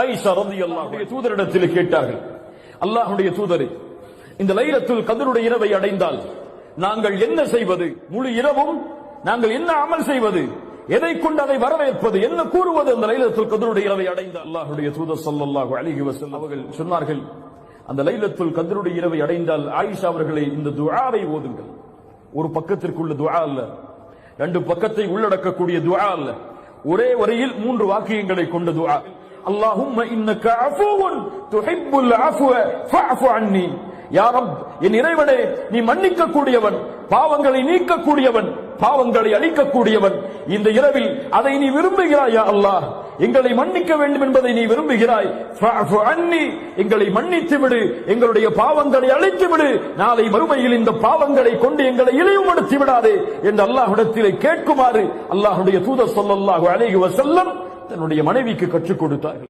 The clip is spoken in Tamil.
ஆயிஷா அல்லாஹுடைய தூதரிடத்தில் கேட்டார்கள். அல்லாஹுடைய தூதரை இந்த லைலத்துல் கதருடைய இரவை அடைந்தால் நாங்கள் என்ன செய்வது? முழு இரவும் நாங்கள் என்ன அமல் செய்வது? எதை கொண்டு அதை வரவேற்பது? என்ன கூறுவது? அந்த லைலத்துல் கதருடைய இரவை அடைந்த அல்லாஹுடைய தூதர் ஸல்லல்லாஹு அலைஹி வசல் அவர்கள் சொன்னார்கள் அந்த லைலத்துல் கதருடைய இரவை அடைந்தால் ஆயிஷா அவர்களை இந்த துஆவை ஓதுங்கள். ஒரு பக்கத்திற்குள்ள துஆ அல்ல ரெண்டு பக்கத்தை உள்ளடக்கக்கூடிய துஆ அல்ல. ஒரே வரியில் மூன்று வாக்கியங்களை கொண்ட துஆ. அல்லாஹும் இன்னக்கு அஃபூவுன் துஹிப்புல் அஃப்வ ஃபஅஃபு அன்னி யா ரப் என் இறைவனே நீ மன்னிக்க கூடியவன் பாவங்களை நீக்கக்கூடியவன் பாவங்களை அழிக்கக்கூடியவன். இந்த இரவில் அதை நீ விரும்புகிறாயா அல்லாஹ்? எங்களை மன்னிக்க வேண்டும் என்பதை நீ விரும்புகிறாய். எங்களை மன்னித்து விடு. எங்களுடைய பாவங்களை அழைத்து விடு. நாளை மறுமையில் இந்த பாவங்களை கொண்டு எங்களை இழிவுபடுத்தி விடாதே என்று அல்லாஹ்விடத்திலே கேட்குமாறு அல்லாஹுடைய தூதர் ஸல்லல்லாஹு அலைஹி வஸல்லம் தன்னுடைய மனைவிக்கு கற்றுக் கொடுத்தார்கள்.